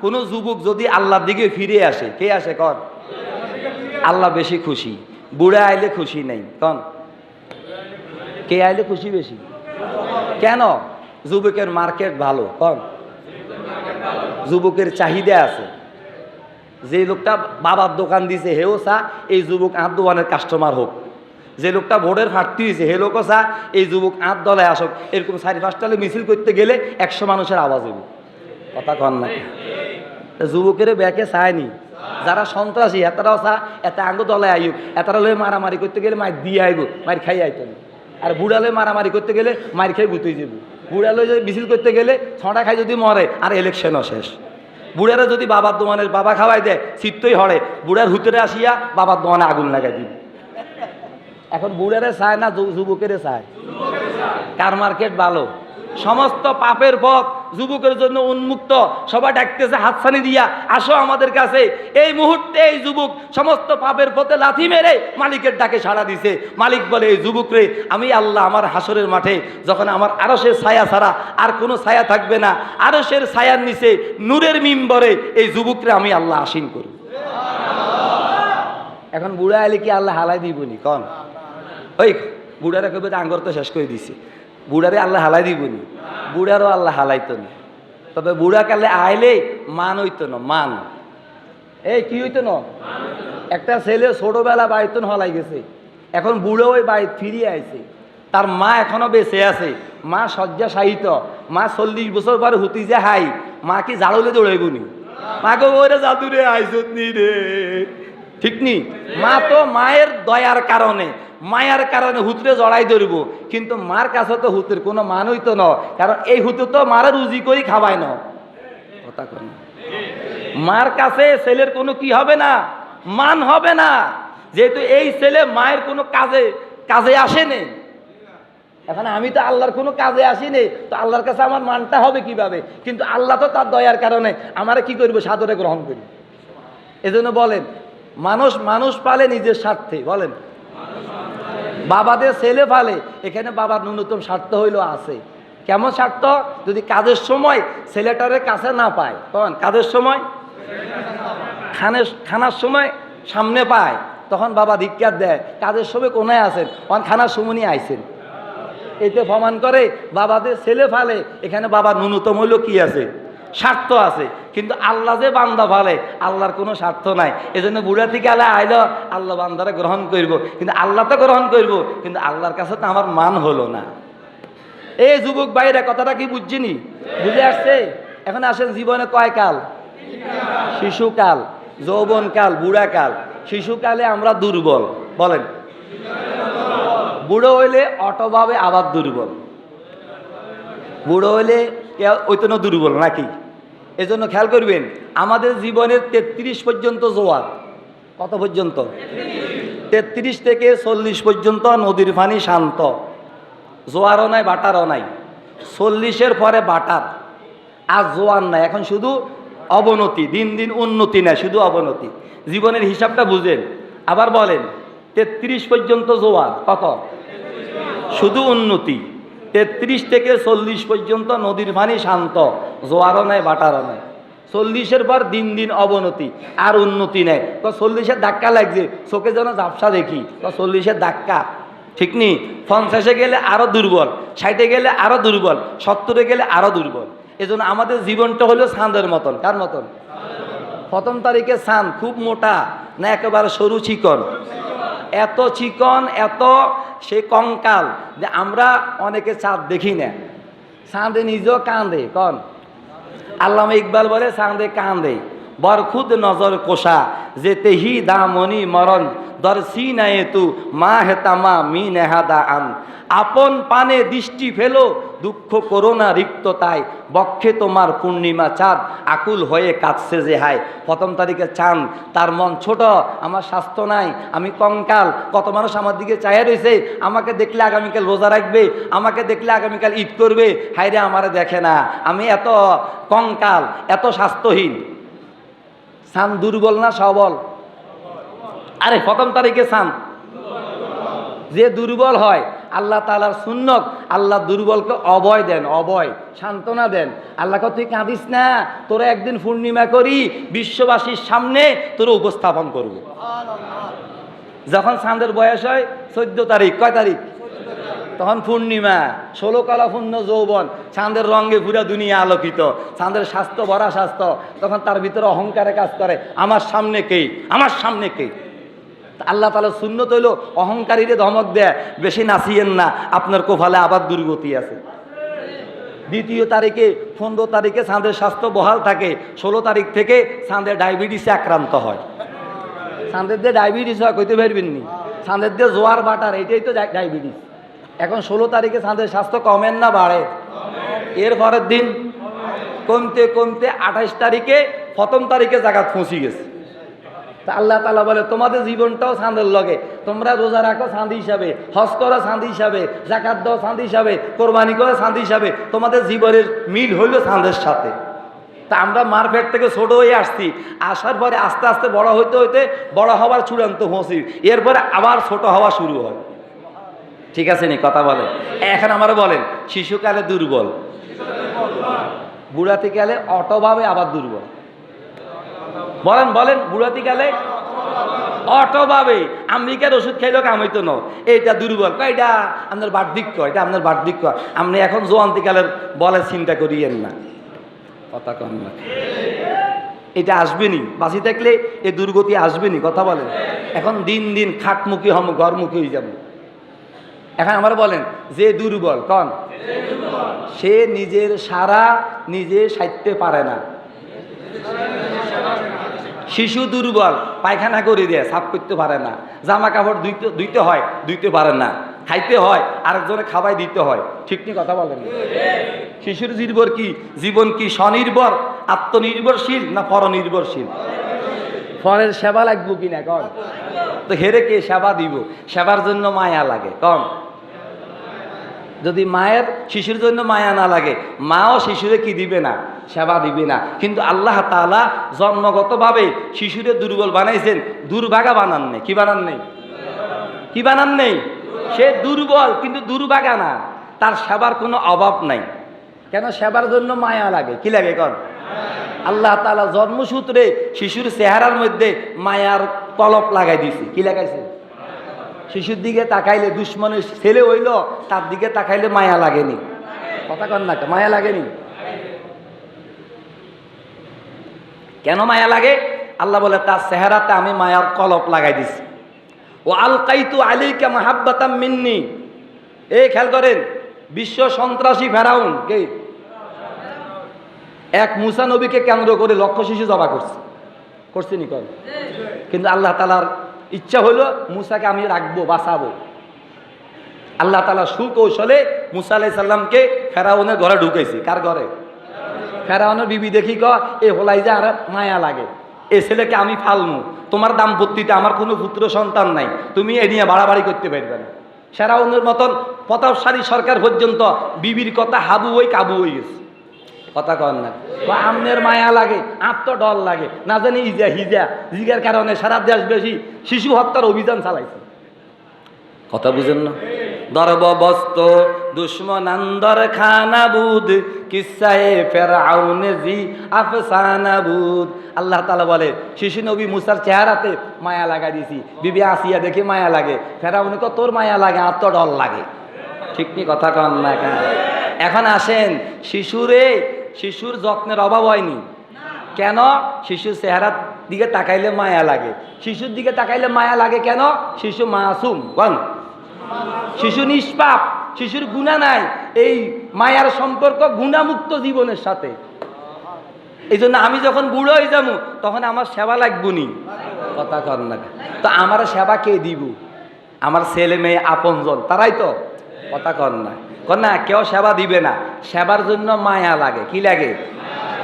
কোনো যুবক যদি আল্লাহর দিকে ফিরে আসে, কে আসে কন? আল্লাহ বেশি খুশি। বুড়া আইলে খুশি নেই, কন? কে আইলে খুশি বেশি? কেন? যুবকের মার্কেট ভালো, কন? যুবকের চাহিদা আছে। যে লোকটা বাবার দোকান দিছে, হেও চা, এই যুবক আট দোকানের কাস্টমার হোক। যে লোকটা ভোটের ফাটতি হয়েছে হে লোকও চা, এই যুবক আট দলে আসুক। এরকম চারি পাঁচটালে মিছিল করতে গেলে একশো মানুষের আওয়াজ হইব। কথা কন না যুবকের ব্যাকে চায়নি। যারা সন্ত্রাসী এতারাও চা এত আঙ্গ দলে আইব এতারা লয়ে মারামারি করতে গেলে মার দিয়ে আইব মার খাই আইত না আর বুড়ালে মারামারি করতে গেলে মার খাই গুতুই যাব বুড়ালে যদি মিছিল করতে গেলে ছটা খাই যদি মরে আর ইলেকশনও শেষ। বুড়ারা যদি বাবার দোকানের বাবা খাওয়াই দেয় চিত্তই হরে বুড়ার হুতরে আসিয়া বাবার দোকানে আগুন লাগাই দিবে। এখন বুড়ারে চায় না যুবকেরে চায়। কার মার্কেট ভালো। সমস্ত পাপের পথ যুবকের জন্য উন্মুক্ত। সবাই ডাকতেছে, হাতছানি দিয়া, আসো আমাদের কাছে। এই মুহূর্তে এই যুবক সমস্ত পাপের পথে লাথি মেরে মালিকের ডাকে সাড়া দিছে। মালিক বলে, এই যুবক রে, আমি আল্লাহ আমার হাসরের মাঠে যখন আমার আরসের ছায়া ছাড়া আর কোনো ছায়া থাকবে না আরসের ছায়ার নিচে নূরের মিম্বরে এই যুবকরে আমি আল্লাহ আসীন করি এখন বুড়া এলে কি আল্লাহ হালাই দিবনি? কন? ওই বুড়ারা কবে আঙ্গর তো শেষ করে দিছে। বুড়ারে আল্লাহ হালাই দিবনি বুড়ারও আল্লাহ হালাইতো না। তবে বুড়া কালে আইলে মান হইতো না, মান। এই কি হইতো না? একটা ছেলে ছোটবেলা বাইতন হলাই গেছে। এখন বুড়ো ওই বাড়ি ফিরিয়ে আইছে। তার মা এখনও বেঁচে আছে। মা শয্যা সাহিত মা চল্লিশ বছর পরে হুতি যে হাই, মা কি জাড়লে দৌড়াইবনি মাকে ওরে জাদুরে আইসত নি রে। ঠিক নি? মা তো মায়ের দয়ার কারণে, মায়ার কারণে হুতরে জড়াই ধরব। কিন্তু মার কাছে তো হুতের কোনো মানুষ তো ন কারণ এই হুতে তো মারা রুজি করি খাওয়ায় না। কথা মার কাছে ছেলের কোনো কি হবে না? মান হবে না। যেহেতু এই ছেলে মায়ের কোনো কাজে কাজে আসেনি এখন আমি তো আল্লাহর কোনো কাজে আসিনি তো আল্লাহর কাছে আমার মানটা হবে কীভাবে? কিন্তু আল্লাহ তো তার দয়ার কারণে আমারে কি করব? সাদরে গ্রহণ করি এজন্য বলেন মানুষ মানুষ পালে নিজের স্বার্থে, বলেন। বাবাদের ছেলে ফালে এখানে বাবার ন্যূনতম স্বার্থ হইল আছে। কেমন স্বার্থ? যদি কাজের সময় ছেলেটারে কাছে না পায় তখন কাজের সময়? খানের, খানার সময় সামনে পায়, তখন বাবা ধিক্কার দেয়, কাজের সময় কোনায় আছেন? তখন খানার সময় আইছেন। এতে প্রমাণ করে, বাবাদের ছেলে ফালে এখানে বাবার ন্যূনতম হইল কি আছে? স্বার্থ আছে। কিন্তু আল্লাহ যে বান্দা ফালে আল্লাহর কোনো স্বার্থ নাই। এজন্য বুড়া থেকে আল্লাহ আইল, আল্লাহ বান্দারা গ্রহণ করব। কিন্তু আল্লাহ তো গ্রহণ করব, কিন্তু আল্লাহর কাছে তো আমার মান হলো না। এই যুবক বাইরে কথাটা কি বুঝছিনি? বুঝে আসছে? এখন আসেন জীবনে কয় কাল? শিশুকাল, যৌবনকাল, বুড়াকাল। শিশুকালে আমরা দুর্বল, বলেন। বুড়ো হইলে অটোভাবে আবার দুর্বল। বুড়ো হইলে ওই তো দুর্বল, নাকি? এজন্য খেয়াল করবেন, আমাদের জীবনের তেত্রিশ পর্যন্ত জোয়ার। কত পর্যন্ত? তেত্রিশ থেকে চল্লিশ পর্যন্ত নদীর পানি শান্ত। জোয়ারও নাই, বাটারও নাই। চল্লিশের পরে বাটার। আর জোয়ার নাই, এখন শুধু অবনতি, দিন দিন উন্নতি নাই, শুধু অবনতি। জীবনের হিসাবটা বুঝেন। আবার বলেন, তেত্রিশ পর্যন্ত জোয়ার, কত? শুধু উন্নতি। তেত্রিশ থেকে চল্লিশ পর্যন্ত নদীর পানি শান্ত। জোয়ারও নাই, বাটারও নাই। চল্লিশের পর দিন দিন অবনতি, আর উন্নতি নেই। তো চল্লিশের ধাক্কা লাগছে, চোখে যেন ঝাপসা দেখি তো চল্লিশের ধাক্কা। ঠিক নি? পঞ্চাশে গেলে আরও দুর্বল, ষাটে গেলে আরও দুর্বল, সত্তরে গেলে আরও দুর্বল। এজন্য আমাদের জীবনটা হলো ছাঁদের মতন। কার মতন? প্রথম তারিখে ছান খুব মোটা, না একেবারে সরু চিকন। এত চিকন, এত সে কঙ্কাল, যে আমরা অনেকে চাঁদ দেখি না। চাঁদে নিজেও কাঁদে, কন? আল্লামা ইকবাল বলে চাঁদে কাঁদে বরখুদ নজর কোষা, যে তেহি দামনি মরণ দর্শি নাই তু মা হেতামা মি নেহাদা আন। আপন পানে দৃষ্টি ফেলো দুঃখ করোনা রিক্ততায় বক্ষে তোমার পূর্ণিমা চাঁদ, আকুল হয়ে কাঁদছে যে হায়। প্রথম তারিখে চাঁদ, তার মন ছোট, আমার স্বাস্থ্য নাই, আমি কঙ্কাল। কত মানুষ আমার দিকে চাইয়া রয়েছে আমাকে দেখলে আগামীকাল রোজা রাখবে, আমাকে দেখলে আগামীকাল ঈদ করবে। হাইরে আমারে দেখে না, আমি এত কঙ্কাল, এত স্বাস্থ্যহীন। সান দুর্বল না সবল? আরে প্রথম তারিখে সান যে দুর্বল হয় আল্লাহ তালার সুন্নত আল্লাহ দুর্বলকে অবয় দেন অবয় সান্ত্বনা দেন। আল্লাহকে তুই কাঁদিস না তোরা একদিন পূর্ণিমা করি বিশ্ববাসীর সামনে তোরা উপস্থাপন করব। যখন চাঁদের বয়স হয় চোদ্দ তারিখ কয় তারিখ? তখন পূর্ণিমা ষোলো কলা পূর্ণ যৌবন চাঁদের রঙে পুরা দুনিয়া আলোকিত চাঁদের স্বাস্থ্য ভরা স্বাস্থ্য। তখন তার ভিতরে অহংকারে কাজ করে আমার সামনে কে? আমার সামনে কে? আল্লাহ তালা শূন্য তৈল অহংকারীরে ধমক দেয়, বেশি নাচিয়েন না, আপনার কোফালে আবার দুর্গতি আছে। দ্বিতীয় তারিখে, পনেরো তারিখে সাঁদের স্বাস্থ্য বহাল থাকে, ষোলো তারিখ থেকে সাঁদের ডায়াবেটিসে আক্রান্ত হয়। সাঁদের দিয়ে ডায়াবেটিস হয়, কইতে পারবেন নি? চাঁদের দিয়ে জোয়ার বাটার, এটাই তো ডায়াবেটিস। এখন ষোলো তারিখে সাঁদের স্বাস্থ্য কমেন না, বাড়ে। এর পরের দিন কমতে কমতে আঠাইশ তারিখে প্রথম তারিখে জায়গা পৌঁছে গেছে। তা আল্লাহ তালা বলে, তোমাদের জীবনটাও চাঁদের লগে। তোমরা রোজা রাখো চাঁদ হিসাবে, হজ করো চাঁদ হিসাবে জাকাত দাও চাঁদ হিসাবে, কোরবানি করো চাঁদ হিসাবে। তোমাদের জীবনের মিল হইল চাঁদের সাথে। তা আমরা মারপেট থেকে ছোট হয়ে আসছি। আসার পরে আস্তে আস্তে বড় হইতে হইতে বড় হওয়ার চূড়ান্ত পৌঁছি এরপরে আবার ছোট হওয়া শুরু হয়। ঠিক আছে নি? কথা বলেন এখন আমার বলেন, শিশুকালে দুর্বল। বুড়াতে গেলে অটোভাবে আবার দুর্বল। বলেন বলেন বুড়াতে গেলে? অটোভাবে। আমেরিকার ওষুধ খাইলেও কামাইতো ন। এইটা দুর্বল। এটা আপনার বার্ধিক্য, এটা আপনার বার্ধিক্য। আপনি এখন জোয়ান্তিকালের বলে চিন্তা করিয়েন না। কথা কম না। এটা আসবেনি। বাঁচি থাকলে এই দুর্গতি আসবেনি, কথা বলেন। এখন দিন দিন খাটমুখী হম, ঘরমুখী হয়ে যাব। এখন আমার বলেন, যে দুর্বল, কন। সে নিজের সারা নিজে সাইতে পারে না। শিশু দুর্বল, পায়খানা করে দেয়, সাফ করতে পারে না। জামা কাপড় ধুইতে ধুইতে হয়, ধুইতে পারে না। খাইতে হয়, আরেকজনে খাবাই দিতে হয়। ঠিক নি কথা বলেন শিশুর জীবন কি? জীবন কি স্বনির্ভর, আত্মনির্ভরশীল না পরনির্ভরশীল? ফরের সেবা লাগবো কিনা? কম তো হেরে কে সেবা দিব? সেবার জন্য মায়া লাগে কম যদি মায়ের, শিশুর জন্য মায়া না লাগে, মাও শিশুরে কি দিবে না? সেবা দিবে না। কিন্তু আল্লাহ তাআলা জন্মগতভাবে শিশুরে দুর্বল বানাইছেন, দুর্ভাগা বানান নেই। কি বানান নেই? কি বানান নেই? সে দুর্বল, কিন্তু দুর্ভাগা না। তার সেবার কোনো অভাব নাই। কেন? সেবার জন্য মায়া লাগে। কি লাগে কর আল্লাহ তাআলা জন্মসূত্রে শিশুর চেহারার মধ্যে মায়ার কলপ লাগাই দিছে। কি লাগাইছে? শিশুর দিকে তাকাইলে দুশ্মনের ছেলে হইল, তার দিকে তাকাইলে মায়া লাগেনি। কথা কন না মায়া লাগেনি? কেন মায়া লাগে? আল্লাহ বলে, তার চেহারাতে আমি মায়ার কলপ লাগাই দিছি। ও আল কাইতু আলিকা মাহাব্বাতাম মিন্নি। এই খেয়াল করেন, বিশ্ব সন্ত্রাসী ফেরাউন কে? এক মুসা নবীকে কেন্দ্র করে লক্ষ শিশু জবা করছে। করছে নি কর কিন্তু আল্লাহ তালার ইচ্ছা হলো মুসাকে আমি রাখব, বাঁচাবো। আল্লাহ তালা সুকৌশলে মুসা আলাই সাল্লামকে ফেরাউনের ঘরে ঢুকেছি কার ঘরে? ফেরাউনের বিবি দেখি ক এ হোলাই যে আর মায়া লাগে, এ ছেলেকে আমি ফালমু, তোমার দাম্পত্যিতে আমার কোনো পুত্র সন্তান নাই, তুমি এ নিয়ে বাড়াবাড়ি করতে পারবে না। ফেরাউনের মতন প্রতাপশালী সরকার পর্যন্ত বিবির কথা হাবু হই কাবু হয়ে গেছে। কথা কন না। বা আমনের মায়া লাগে আত্ম ডর লাগে, না জানি ইজা হিজা, জিগার কারণে সারা দেশ বেশি শিশু হত্যার অভিযান চালাইছে। কথা বুঝেন না? দরব বস্ত দুশ্মনান্দর খানাবুদ, কিসায়ে ফেরাউনে জি আফসানাবুদ। আল্লাহ তালা বলে, শিশু নবী মুসার চেহারাতে মায়া লাগা দিছি বিবি আসিয়া দেখে মায়া লাগে। ফেরাউনে তো তোর মায়া লাগে আত্ম ডর লাগে। ঠিক নি কথা কন না কেন? এখন আসেন, শিশুরে, শিশুর যত্নের অভাব হয়নি। কেন? শিশুর চেহারার দিকে তাকাইলে মায়া লাগে। শিশুর দিকে তাকাইলে মায়া লাগে কেন? শিশু মাসুম বল শিশু নিষ্পাপ, শিশুর গুণা নাই। এই মায়ার সম্পর্ক গুণামুক্ত জীবনের সাথে। এই জন্য আমি যখন বুড়ো হয়ে যাব, তখন আমার সেবা লাগবো নি। কথা কর না তো আমার সেবা কে দিব? আমার ছেলে মেয়ে আপনজন, তারাই তো। কথা কর না। কর না, কেউ সেবা দিবে না। সেবার জন্য মায়া লাগে। কি লাগে?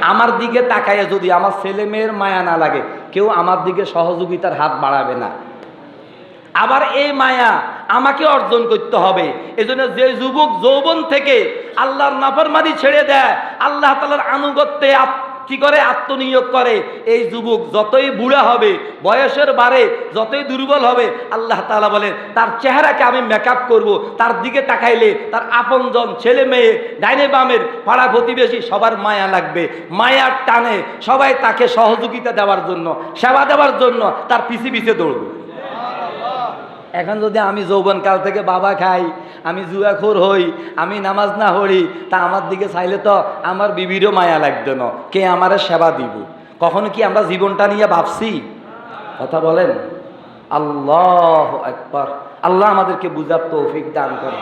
আমার দিকে তাকাইয়ে যদি আমার ছেলে মেয়ের মায়া না লাগে, কেউ আমার দিকে সহযোগিতার হাত বাড়াবে না। আবার এই মায়া আমাকে অর্জন করতে হবে। এজন্য যে যুবক যৌবন থেকে আল্লাহর নাফরমানি ছেড়ে দেয়, আল্লাহ তালার আনুগত্যে কি করে? আত্মনিয়োগ করে। এই যুবক যতই বুড়া হবে, বয়সের বারে যতই দুর্বল হবে, আল্লাহ তালা বলেন, তার চেহারাকে আমি মেকআপ করব। তার দিকে তাকাইলে তার আপনজন ছেলে মেয়ে ডাইনে বামের পাড়া প্রতিবেশী সবার মায়া লাগবে। মায়ার টানে সবাই তাকে সহযোগিতা দেওয়ার জন্য, সেবা দেওয়ার জন্য তার পিছে পিছে দৌড়বে। এখন যদি আমি যৌবনকাল থেকে বাবা খাই, আমি জুয়াখোর হই, আমি নামাজ না হরি তা আমার দিকে চাইলে তো আমার বিবিরও মায়া লাগবে না। কে আমারে সেবা দিব? কখনো কি আমরা জীবনটা নিয়ে ভাবছি? কথা বলেন। আল্লাহ একবার আল্লাহ আমাদেরকে বুঝার তৌফিক দান করে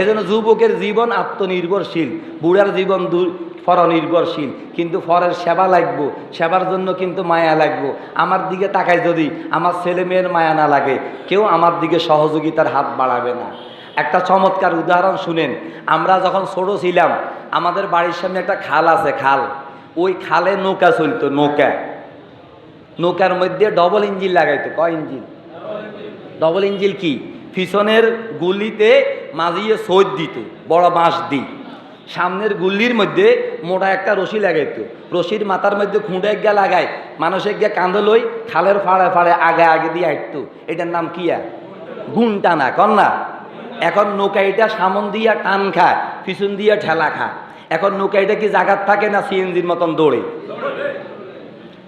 এজন্য যুবকের জীবন আত্মনির্ভরশীল। বুড়ার জীবন পরনির্ভরশীল কিন্তু ফরের সেবা লাগবো, সেবার জন্য কিন্তু মায়া লাগবো। আমার দিকে তাকায় যদি আমার ছেলে মেয়ের মায়া না লাগে, কেউ আমার দিকে সহযোগিতার হাত বাড়াবে না। একটা চমৎকার উদাহরণ শুনেন, আমরা যখন ছোট ছিলাম, আমাদের বাড়ির সামনে একটা খাল আছে, খাল। ওই খালে নৌকা চলতো, নৌকা। নৌকার মধ্যে ডবল ইঞ্জিন লাগাইতো, কয় ইঞ্জিন ডবল ইঞ্জিন কি? পিছনের গুলিতে মাঝিয়ে সৈদ দিত, বড় বাঁশ দি সামনের গুল্লির মধ্যে মোটা একটা রশি লাগাইতো। রশির মাথার মধ্যে খুঁড়ে গিয়া লাগায়, মানুষে গিয়া কাঁদে লই খালের ফাড়ে ফাড়ে আগে আগে দিয়ে আইতো। এটার নাম কিয়া গুণ টানা কন্যা এখন নৌকাইটা সামন দিয়া টান খায়, পিছন দিয়া ঠেলা খায়। এখন নৌকাইটা কি জাগাত থাকে না সিএনজির মতন দৌড়ে?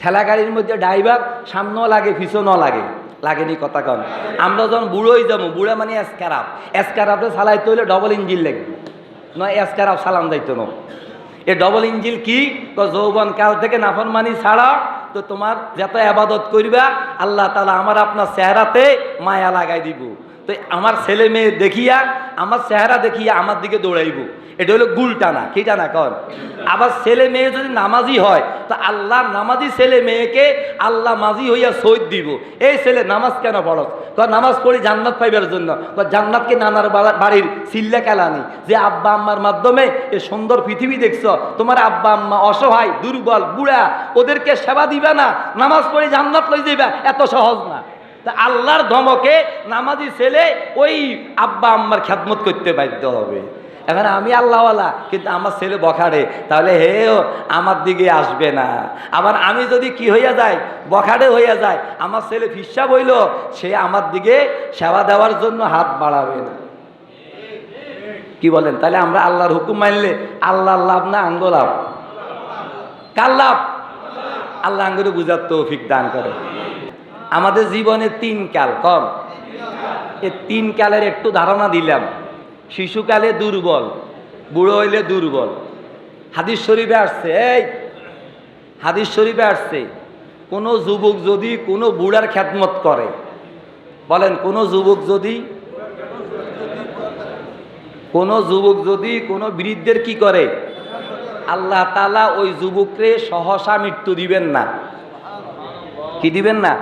ঠেলা গাড়ির মধ্যে ড্রাইভার সামনেও লাগে, পিছনও লাগে। লাগেনি কথা কন। আমরা যখন বুড়োই যাব, বুড়া মানে এসকারাপ। এসকারাপে চালাইতে হইলে ডবল ইঞ্জিন লাগবে। নয় এসকারাও সালাম যাইতো না। এ ডবল ইঞ্জিল কি? তো যৌবন কাল থেকে নাফরমানি ছাড়া তো তোমার যত আবাদত করবা, আল্লাহ তালা আমার আপনার চেহারাতে মায়া লাগাই দিব। তো আমার ছেলে মেয়ে দেখিয়া, আমার চেহারা দেখিয়া আমার দিকে দৌড়াইব। এটা হলো গুল টানা। কি টানা কর আবার ছেলে মেয়ে যদি নামাজি হয়, তো আল্লাহ নামাজি ছেলে মেয়েকে আল্লাহ মাজি হইয়া সৈদ দিব। এই ছেলে নামাজ কেন পড়স? কর নামাজ পড়ি জান্নাত পাইবার জন্য। কর জান্নাতকে নানার বাড়া- বাড়ির সিল্লা কেলানি যে আব্বা আম্মার মাধ্যমে এ সুন্দর পৃথিবী দেখছ, তোমার আব্বা আম্মা অসহায়, দুর্বল, বুড়া, ওদেরকে সেবা দিবে না, নামাজ পড়ি জান্নাত লই যাইবা, এত সহজ না। তা আল্লাহর ধমকে নামাজি ছেলে ওই আব্বা আম্মার খ্যাতমত করতে বাধ্য হবে। এখন আমি আল্লাহওয়ালা, কিন্তু আমার ছেলে বখাড়ে তাহলে হে আমার দিকে আসবে না। আবার আমি যদি কি হইয়া যায় বখাড়ে হইয়া যায় আমার ছেলে ফিসা বইল, সে আমার দিকে সেবা দেওয়ার জন্য হাত বাড়াবে না। কি বলেন? তাহলে আমরা আল্লাহর হুকুম মানলে আল্লাহর লাভ না আঙ্গ লাভ? কার লাভ? আল্লাহ আঙ্গুরে বুঝার তৌফিক দান করে। আমাদের জীবনে তিন কাল কম এই তিন কালের একটু ধারণা দিলাম। শিশুকালে দুর্বল, বুড়ো হইলে দুর্বল। হাদিস শরীফে আসছে, এই হাদিস শরীফে আসছে, কোনো যুবক যদি কোনো বুড়ার খ্যাতমত করে, বলেন, কোনো যুবক যদি, কোনো যুবক যদি কোনো বৃদ্ধের কি করে? আল্লাহ তালা ওই যুবকরে সহসা মৃত্যু দিবেন না। কি দিবেন না?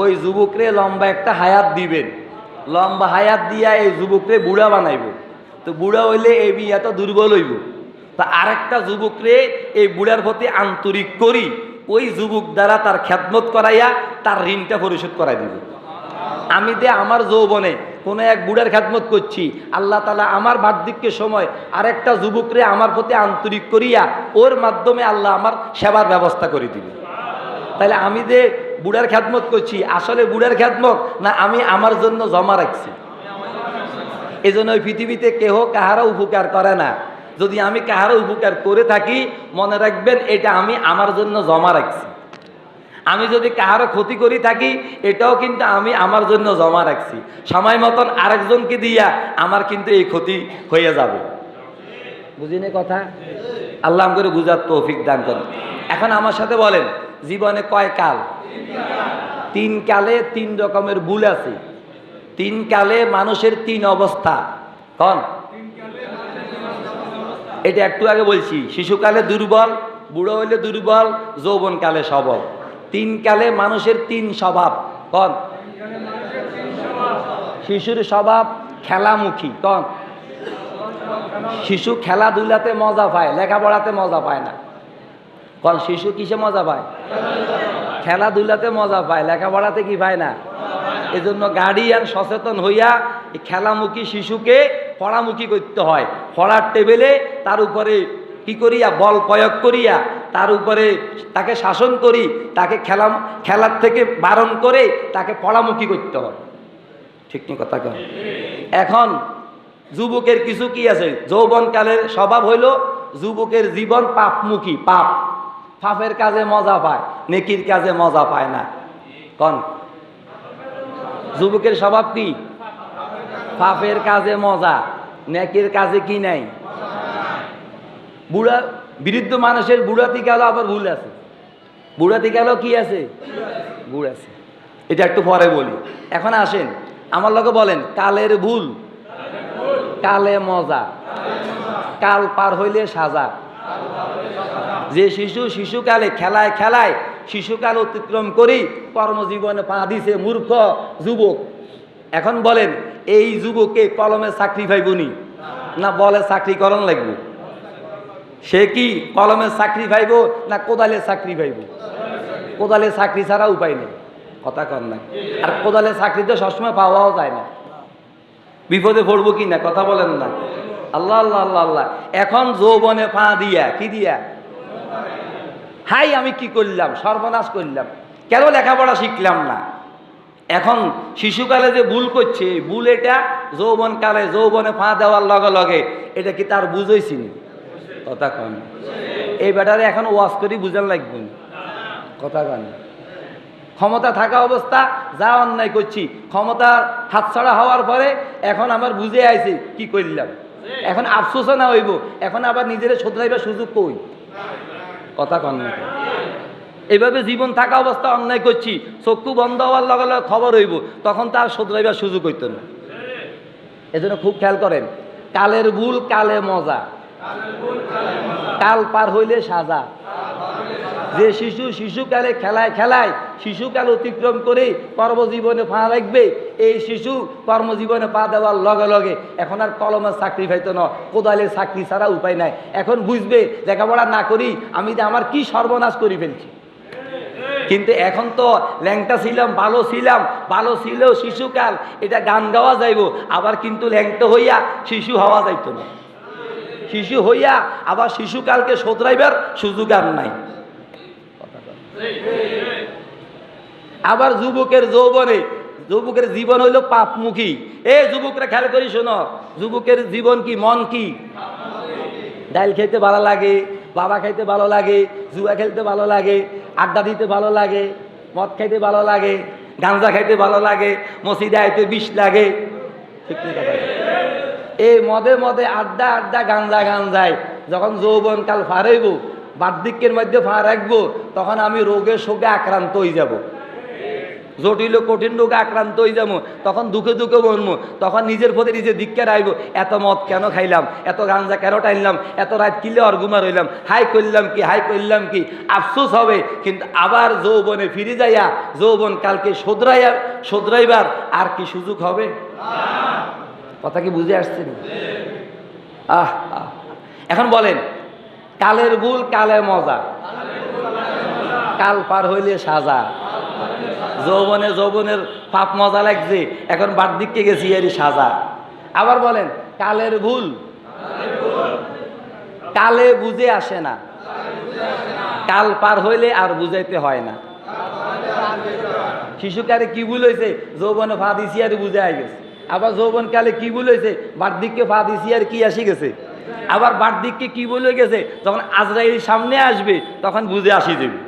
ওই যুবকরে লম্বা একটা হায়াত দিবেন। লম্বা হায়াত দিয়া এই যুবকরে বুড়া বানাইব। তো বুড়া হইলে এই বিয়া তো দুর্বল হইব। তা আরেকটা যুবকরে এই বুড়ার প্রতি আন্তরিক করি, ওই যুবক দ্বারা তার খ্যাতমত করাইয়া তার ঋণটা পরিশোধ করাই দিব। আমি যে আমার যৌবনে কোনো এক বুড়ার খ্যাতমত করছি, আল্লাহ তালা আমার বার্ধক্যের সময় আরেকটা যুবকরে আমার প্রতি আন্তরিক করিয়া ওর মাধ্যমে আল্লাহ আমার সেবার ব্যবস্থা করে দিবে। তাহলে আমি যে বুড়ার খ্যাতমত করছি, আসলে বুড়ার খ্যাতমত না আমি আমার জন্য জমা রাখছি? এই জন্য ওই পৃথিবীতে কেহ কাহারও উপকার করে না। যদি আমি কাহারও উপকার করে থাকি, মনে রাখবেন এটা আমি আমার জন্য জমা রাখছি। আমি যদি কাহারও ক্ষতি করি থাকি, এটাও কিন্তু আমি আমার জন্য জমা রাখছি। সময় মতন আরেকজনকে দিয়া আমার কিন্তু এই ক্ষতি হয়ে যাবে। বুঝিনি কথা? আল্লাহ করে বুঝার তৌফিক দান করেন। এখন আমার সাথে বলেন, জীবনে কয় কাল? তিন কালে তিন রকমের ভুল আছে। তিন কালে মানুষের তিন অবস্থা। কন? এটা একটু আগে বলছি, শিশুকালে দুর্বল, বুড়ো হইলে দুর্বল, যৌবনকালে সবল। তিন কালে মানুষের তিন স্বভাব। কন? শিশুর স্বভাব খেলামুখী। কন? শিশু খেলাধুলাতে মজা পায়, লেখাপড়াতে মজা পায় না। কারণ শিশু কিসে মজা পায়? খেলাধুলাতে মজা পায়, লেখাপড়াতে কি পায় না? এজন্য গার্ডিয়ান সচেতন হইয়া খেলামুখী শিশুকে পড়ামুখী করতে হয়। পড়ার টেবিলে তার উপরে কি করিয়া, বল প্রয়োগ করিয়া, তার উপরে তাকে শাসন করি, তাকে খেলা খেলার থেকে বারণ করে তাকে পড়ামুখী করতে হয়। ঠিক নি কথা কর এখন যুবকের কিছু কি আছে? যৌবনকালের স্বভাব হইল, যুবকের জীবন পাপমুখী, পাপ। পাপের কাজে মজা পায়, নেকির কাজে মজা পায় না। কন? যুবকের স্বভাব কি? পাপের কাজে মজা, নেকির কাজে কি নাই? বুড়া বিরুদ্ধ মানুষের বুড়াতি গেল আবার ভুল আছে। বুড়াতি গেল কি আছে? ভুল আছে। এটা একটু পরে বলি। এখন আসেন, আমার লোকে বলেন, কালের ভুল। কালে মজা। কাল পার হইলে সাজা। যে শিশু শিশুকালে খেলায় খেলায় শিশুকাল অতিক্রম করি কর্মজীবনে পা দিছে মূর্খ যুবক। এখন বলেন, এই যুবকে কলমে চাকরি পাইবনি? না বলে চাকরি করণ লাগবে? সে কি কলমে চাকরি পাইব না কোদালের চাকরি পাইব? কোদালের চাকরি ছাড়া উপায় নেই। কথা কর না। আর কোদালের চাকরি তো সবসময় পাওয়াও যায় না। বিপদে পড়ব কি না? কথা বলেন না। আল্লাহ আল্লাহ আল্লাহ আল্লাহ। এখন যৌবনে পা দিয়া, কি দিয়া? হাই, আমি কি করলাম? সর্বনাশ করলাম। কেন লেখাপড়া শিখলাম না? এখন শিশুকালে যে ভুল করছে, ভুল এটা যৌবনকালে যৌবনে পা দেওয়ার লগে লগে এটা কি তার বুঝইছি নি? কথা কন। এই ব্যাটারে এখন ওয়াজ করি বুঝার লাগবে। কথা কন। ক্ষমতা থাকা অবস্থা, যা অন্যায় করছি, ক্ষমতা হাতছাড়া হওয়ার পরে এখন আমার বুঝে আইছে কি করলাম। এখন আফসোস না হইব, এখন আবার নিজেরা শোধরাইবার সুযোগ কই? কথা কন এইভাবে জীবন থাকা অবস্থা অন্যায় করছি, চক্ষু বন্ধ হওয়ার লগে লগে খবর হইব, তখন তার শোধরাইবার সুযোগ হইত না। এজন্য খুব খেয়াল করেন, কালের ভুল, কালে মজা। কাল পার হইলে সাজা। যে শিশু শিশুকালে খেলায় খেলায় শিশুকাল অতিক্রম করে কর্মজীবনে পা রাখবে, এই শিশু কর্মজীবনে পা দেওয়ার লগে লগে এখন আর কলমের চাকরি পাইতো না কোদালের চাকরি ছাড়া উপায় নাই। এখন বুঝবে, লেখাপড়া না করি, আমি যে আমার কি সর্বনাশ করি ফেলছি। কিন্তু এখন তো ল্যাংটা ছিলাম ভালো ছিলাম ভালো ছিল শিশুকাল, এটা গান গাওয়া যাইব, আবার কিন্তু ল্যাংটা হইয়া শিশু হওয়া যাইতো না। শিশু হইয়া আবার শিশুকালকে শোধরাইবার সুযোগ আর নাই। আবার যুবকের যৌবনে, যুবকের জীবন হইল পাপমুখী। এ যুবকরা খেয়াল করি শোনো, যুবকের জীবন কি, মন কি? ডাল খেতে ভালো লাগে, বাবা খাইতে ভালো লাগে, জুয়া খেলতে ভালো লাগে, আড্ডা দিতে ভালো লাগে, মদ খাইতে ভালো লাগে গাঞ্জা খাইতে ভালো লাগে, মসজিদে আইতে বিষ লাগে? এই মদে মদে আড্ডা আড্ডা গাঞ্জা গাঞ্জায় যখন যৌবন কাল ফারাইব বার্ধক্যের মধ্যে ফা রাখব, তখন আমি রোগে শোকে আক্রান্ত হয়ে যাব। জটিল কঠিন রোগে আক্রান্ত হয়ে যাব, তখন দুঃখে দুঃখে বনবো তখন নিজের প্রতি নিজে দিককে রাখব, এত মদ কেন খাইলাম, এত গাঞ্জা কেন টাইলাম এত রাত কিলে অর্গুমা রইলাম, হাই করলাম কি, হাই করলাম কি, আফসোস হবে, কিন্তু আবার যৌবনে ফিরে যাইয়া, যৌবন কালকে শোধরাইয়া, শোধরাইবার আর কি সুযোগ হবে? কথা কি বুঝে আসছেন আহ। এখন বলেন কালের ভুল কালে মজা। কাল পার হইলে সাজা। যৌবনে যৌবনের পাপ মজা লাগছে, এখন বার্ধক্যে গেছি, এরই সাজা। আবার বলেন, কালের ভুল কালে বুঝে আসে না। কাল পার হইলে আর বুঝাইতে হয় না। শিশুকালে কি ভুল হয়েছে যৌবনে ফা দিছি আর বুঝে আই গেছে। আবার যৌবনকালে কি ভুল হয়েছে বার্ধক্যে ফা দিছি আর কি আসি গেছে? আবার বাড়দিককে কি বলে গেছে? যখন আজরাইল সামনে আসবে তখন বুঝে আসি যাবে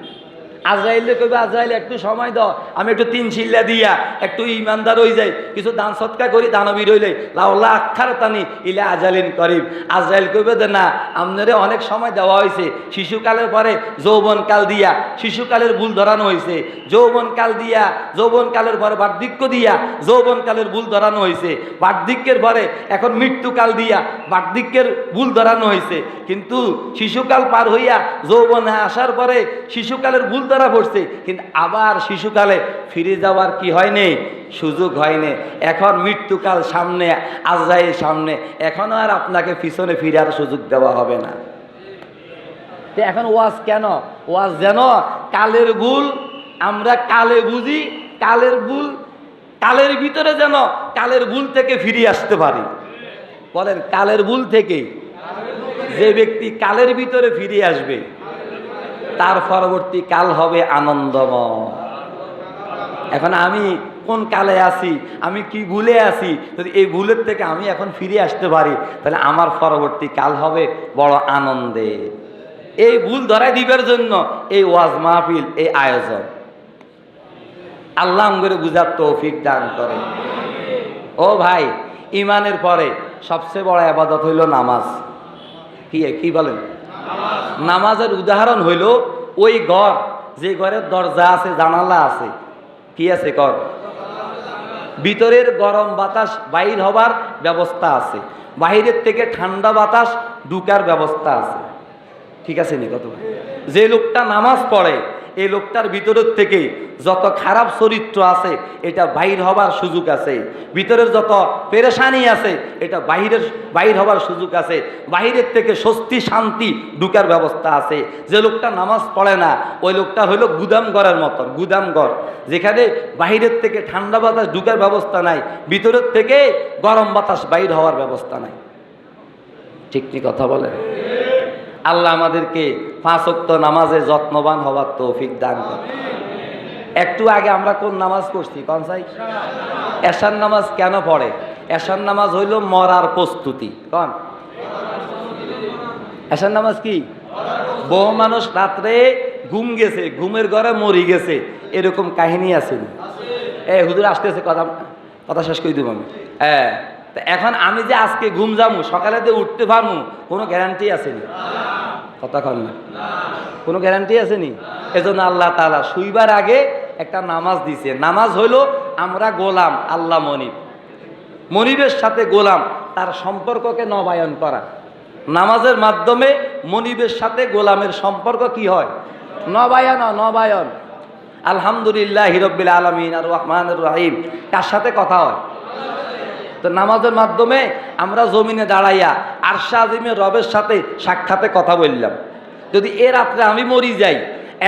আজরাইলে কইবে, আজরাইল, একটু সময় দাও, আমি একটু তিন শিল্লা দিয়া, একটু ইমানদার হয়ে যাই, কিছু দান সৎকা করি দানবীর হইলে লাউল্লা আখার তানি ইলে আজালিন করিব আজরাইল কইবে যে, না আপনারে অনেক সময় দেওয়া হয়েছে শিশুকালের পরে যৌবনকাল দিয়া, শিশুকালের ভুল ধরানো হয়েছে যৌবনকাল দিয়া, যৌবনকালের পরে বার্ধক্য দিয়া, যৌবনকালের ভুল ধরানো হয়েছে বার্ধক্যের পরে এখন মৃত্যুকাল দিয়া, বার্ধক্যের ভুল ধরানো হয়েছে কিন্তু শিশুকাল পার হইয়া যৌবনে আসার পরে, শিশুকালের ভুল ধরা পড়ছে কিন্তু আবার শিশুকালে ফিরে যাওয়ার কি হয়নি? সুযোগ হয়নি। এখন মৃত্যুকাল সামনে, আজরাইল সামনে। এখন আর আপনাকে পিছনে ফিরার সুযোগ দেওয়া হবে না। এখন ওয়াজ কেন? ওয়াজ যেন কালের ভুল, আমরা কালে বুঝি, কালের ভুল, কালের ভিতরে যেন কালের ভুল থেকে ফিরে আসতে পারি। বলেন, কালের ভুল থেকে যে ব্যক্তি কালের ভিতরে ফিরে আসবে। তার পরবর্তী কাল হবে আনন্দময়। এখন আমি কোন কালে আছি? আমি কি ভুলে আছি? যদি এই ভুলের থেকে আমি এখন ফিরে আসতে পারি, তাহলে আমার পরবর্তী কাল হবে বড় আনন্দে। এই ভুল ধরাই দিবার জন্য এই ওয়াজ মাহফিল, এই আয়োজন। আল্লাহ করে বুঝার তৌফিক দান করে। ও ভাই ইমানের পরে সবচেয়ে বড় আবাদত হইল নামাজ। কি কি বলেন? নামাজের উদাহরণ হইল ওই ঘর, যে ঘরের দরজা আছে, জানালা আছে। কি আছে কর? ভিতরের গরম বাতাস বাইর হবার ব্যবস্থা আছে। বাহিরের থেকে ঠান্ডা বাতাস ঢুকার ব্যবস্থা আছে। ঠিক আছে নি কত যে লোকটা নামাজ পড়ে এই লোকটার ভিতরের থেকে যত খারাপ চরিত্র আছে, এটা বাইর হবার সুযোগ আছে। ভিতরের যত পেরেশানি আছে, এটা বাহিরের বাইর হবার সুযোগ আছে। বাহিরের থেকে স্বস্তি, শান্তি ঢুকার ব্যবস্থা আছে। যে লোকটা নামাজ পড়ে না, ওই লোকটা হইল গুদাম ঘরের মতন গুদাম ঘর যেখানে বাহিরের থেকে ঠান্ডা বাতাস ঢুকার ব্যবস্থা নাই, ভিতরের থেকে গরম বাতাস বাইর হওয়ার ব্যবস্থা নাই। ঠিক ঠিক কথা বলেন? আল্লাহ আমাদেরকে পাঁচক্ত নামাজে যত্নবান হওয়ার তৌফিক দান করে একটু আগে আমরা কোন নামাজ করছি কোন সাই এশার নামাজ কেন পড়ে? এশার নামাজ হইল মরার প্রস্তুতি, কন? এশার নামাজ কি? বহু মানুষ রাত্রে ঘুম গেছে, ঘুমের ঘরে মরি গেছে, এরকম কাহিনী আছে। এ, হুজুর আসতেছে, কথা কথা শেষ করে দেবো আমি। হ্যাঁ। তা এখন আমি যে আজকে ঘুম যাব, সকালে যে উঠতে পারব, কোনো গ্যারান্টি আছে না কথা কন না। কোনো গ্যারান্টি আছে নি এজন্য আল্লাহ তালা শুইবার আগে একটা নামাজ দিছে। নামাজ হইল আমরা গোলাম, আল্লাহ মনিব। মনিবের সাথে গোলাম, তার সম্পর্ককে নবায়ন করা। নামাজের মাধ্যমে মনিবের সাথে গোলামের সম্পর্ক কি হয়? নবায়ন নবায়ন আলহামদুলিল্লাহ হিরব্বিল আলমিন আর রহমান রাহিম। কার সাথে কথা হয়? তো নামাজের মাধ্যমে আমরা জমিনে দাঁড়াইয়া আরশা আজিমের রবের সাথে সাক্ষাতে কথা বললাম। যদি এ রাত্রে আমি মরি যাই,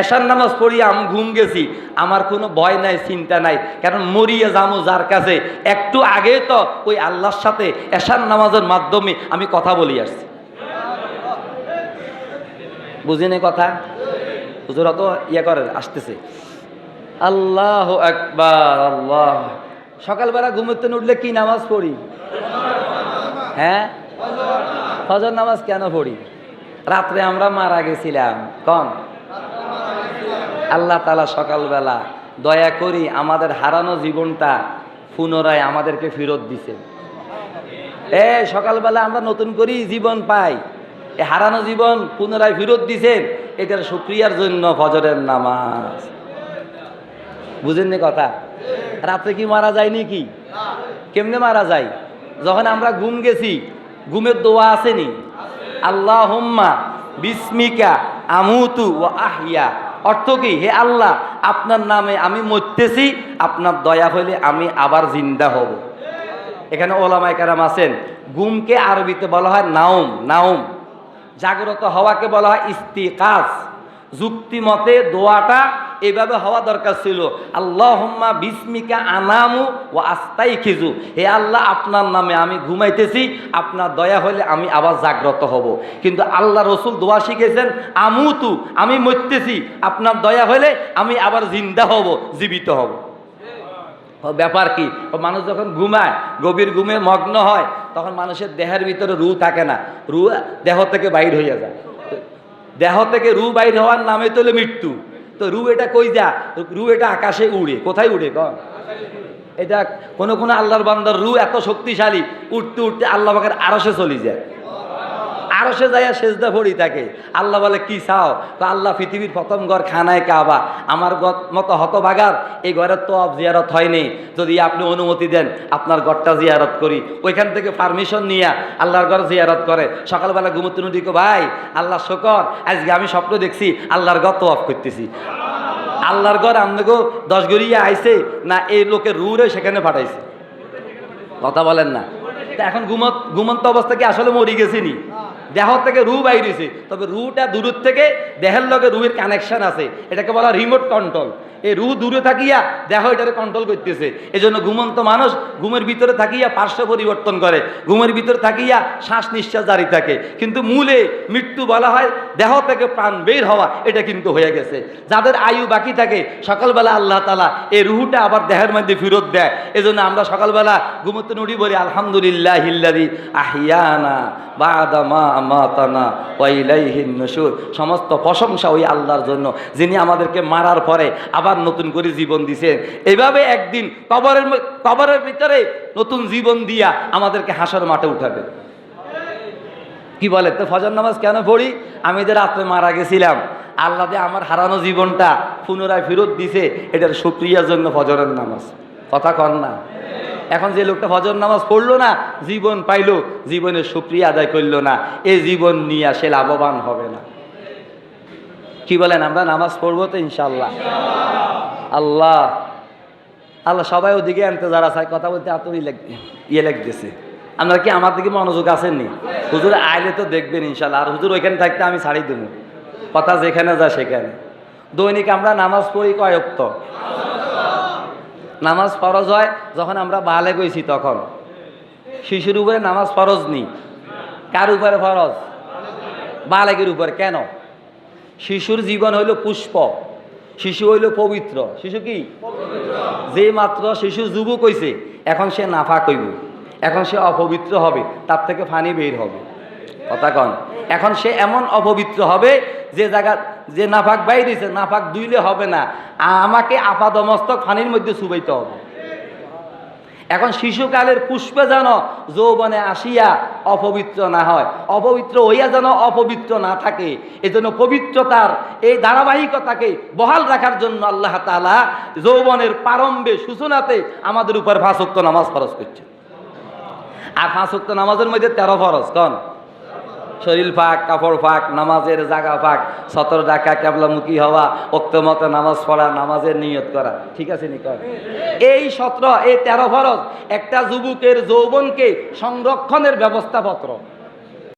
এশার নামাজ পড়িয়া আমি ঘুম গেছি, আমার কোনো ভয় নাই, চিন্তা নাই, কারণ মরিয়ে যাব যার কাছে। একটু আগে তো ওই আল্লাহর সাথে এশার নামাজের মাধ্যমে আমি কথা বলি আসছি। বুঝিনি কথা? হুজুর অত ইয়ে করে, আসতেছে। আল্লাহ একবার আল্লাহ সকালবেলা ঘুমোতে উঠলে কি নামাজ পড়ি? হ্যাঁ? ফজর নামাজ কেন পড়ি? রাত্রে আমরা মারা গেছিলাম। কন আল্লাহ তালা সকালবেলা দয়া করি আমাদের হারানো জীবনটা পুনরায় আমাদেরকে ফেরত দিছে। এ, সকালবেলা আমরা নতুন করি জীবন পাই। এ হারানো জীবন পুনরায় ফেরত দিছেন এটার সুক্রিয়ার জন্য ফজরের নামাজ। বুঝেননি কথা? রাত্রে কি মারা যায়নি কি কেমনে মারা যায়? যখন আমরা ঘুম গেছি, ঘুমের দোয়া আসেনি। আল্লাহ হোম্মা বিস্মিকা আমুতু ও আহিয়া। অর্থ কি? হে আল্লাহ, আপনার নামে আমি মরতেছি, আপনার দয়া হইলে আমি আবার জিন্দা হব। এখানে ওলামাই কারাম আছেন। ঘুমকে আরবিতে বলা হয় নাওম নাওম। জাগ্রত হওয়াকে বলা হয় ইস্তিকাজ। যুক্তি মতে দোয়াটা এভাবে হওয়া দরকার ছিল। আল্লাহম্মা বিস্মিকা আনামু ও আস্তাই খিজু হে আল্লাহ, আপনার নামে আমি ঘুমাইতেছি, আপনার দয়া হলে আমি আবার জাগ্রত হব। কিন্তু আল্লাহ রসুল দোয়া শিখেছেন, আমুতু, আমি মরতেছি, আপনার দয়া হলে আমি আবার জিন্দা হব, জীবিত হব। ব্যাপার কি? মানুষ যখন ঘুমায়, গভীর ঘুমে মগ্ন হয়, তখন মানুষের দেহের ভিতরে রু থাকে না। রু দেহ থেকে বাইর হয়ে যায়। দেহ থেকে রু বাইর হওয়ার নামে তো হলো মৃত্যু। তো রু এটা কই যা? রু এটা আকাশে উড়ে। কোথায় উড়ে কন? এটা কোনো কোনো আল্লাহর বান্দার রু এত শক্তিশালী উঠতে উঠতে আল্লাহ বাকের আড়সে চলে যায়। আরও সে যাইয়া সেজদা ভরি থাকে আল্লাহ বলে, কি চাও? তো আল্লাহ পৃথিবীর প্রথম ঘর খানায় কাবা। আমার মতো হতবাগার এই ঘরের তো জিয়ারত হয়নি। যদি আপনি অনুমতি দেন, আপনার ঘরটা জিয়ারত করি। ওইখান থেকে পারমিশন নিয়ে আল্লাহর ঘর জিয়ারত করে। সকালবেলা ঘুমুতে নদীকে ভাই, আল্লাহ শকর, আজকে আমি স্বপ্ন দেখছি, আল্লাহর ঘর তো অফ করতেছি। আল্লাহর ঘর আপনাকে দশ গড়িয়ে আইছে, না এই লোকের রুরে সেখানে পাঠাইছে? কথা বলেন না। এখন ঘুমত ঘুমন্ত অবস্থা কি আসলে মরি গেছিনি? দেহ থেকে রু বাইরেছে তবে রুটা দূর থেকে দেহের লগে রুয়ের কানেকশন আছে। এটাকে বলা রিমোট কন্ট্রোল এই রু দূরে থাকিয়া দেহ এটারে কন্ট্রোল করতেছে। এই জন্য ঘুমন্ত মানুষ ঘুমের ভিতরে থাকিয়া পার্শ্ব পরিবর্তন করে। ঘুমের ভিতরে থাকিয়া শ্বাস নিঃশ্বাস জারি থাকে। কিন্তু মূলে মৃত্যু বলা হয় দেহ থেকে প্রাণ বের হওয়া, এটা কিন্তু হয়ে গেছে। যাদের আয়ু বাকি থাকে, সকালবেলা আল্লাহ তালা এই রুহুটা আবার দেহের মধ্যে ফেরত দেয়। এজন্য আমরা সকালবেলা ঘুমোতে নুড়ি বলি আলহামদুলিল্লাহ হিল্লাদি আহিয়ানা বাদামা সমস্ত প্রশংসা ওই আল্লাহর জন্য, যিনি আমাদেরকে মারার পরে আবার নতুন করে জীবন দিছেন। এইভাবে একদিন কবরের কবরের ভিতরে নতুন জীবন দিয়া আমাদেরকে হাসার মাঠে উঠাবে। কি বলে, তো ফজর নামাজ কেন পড়ি? আমি যে রাত্রে মারা গেছিলাম। আল্লাহ আমার হারানো জীবনটা পুনরায় ফেরত দিছে, এটার সুক্রিয়ার জন্য ফজরের নামাজ। কথা কন না। এখন যে লোকটা ফজর নামাজ পড়ল না, জীবন পাইলো, জীবনের সুক্রিয়া আদায় করল না। এই জীবন নিয়ে সে লাভবান হবে না। কি বলেন আমরা? নামাজ পড়ব তো ইনশাল্লাহ আল্লাহ। আল্লাহ সবাই ওদিকে আনতে যারা চায় কথা বলতে এত ইয়ে লাগতেছে। আপনারা কি আমার দিকে মনোযোগ আসেননি হুজুর আইলে তো দেখবেন ইনশাল্লাহ আর হুজুর ওইখানে থাকতে আমি ছাড়ি দেবো। কথা যেখানে যা সেখানে। দৈনিক আমরা নামাজ পড়ি কয়ক্ত নামাজ ফরজ হয় যখন আমরা বালে গেছি তখন। শিশুর উপরে নামাজ ফরজ নেই। কার উপরে ফরজ? বালেকের উপরে। কেন? শিশুর জীবন হইল পুষ্প শিশু হইল পবিত্র। শিশু কি? যে মাত্র শিশু যুবক হইছে এখন সে নাফাক হইব। এখন সে অপবিত্র হবে তার থেকে ফানি বের হবে। কথা কন এখন সে এমন অপবিত্র হবে যে জায়গা যে নাফাক বাইরেছে নাফাক দুইলে হবে না। আমাকে আপাদমস্তক ফানির মধ্যে চুবাইতে হবে। এখন শিশুকালের পুষ্পে যেন যৌবনে আসিয়া অপবিত্র না হয়, অপবিত্র হইয়া যেন অপবিত্র না থাকে, এজন্য পবিত্রতার এই ধারাবাহিকতাকে বহাল রাখার জন্য আল্লাহ তালা যৌবনের প্রারম্ভে সূচনাতে আমাদের উপর ফাঁসক্ত নামাজ ফরজ করছে। আর ফাঁসক্ত নামাজের মধ্যে তেরো ফরজ, কন? শরীর ফাঁক, কাপড় ফাঁক, নামাজের জায়গা ফাঁক, সতর ডাকা কেবলামুখী হওয়া মতো নামাজ পড়া, নামাজের নিয়ত করা। ঠিক আছে নিকট এই সতেরো, এই তেরো ফরজ, একটা যুবকের যৌবনকে সংরক্ষণের ব্যবস্থাপত্র।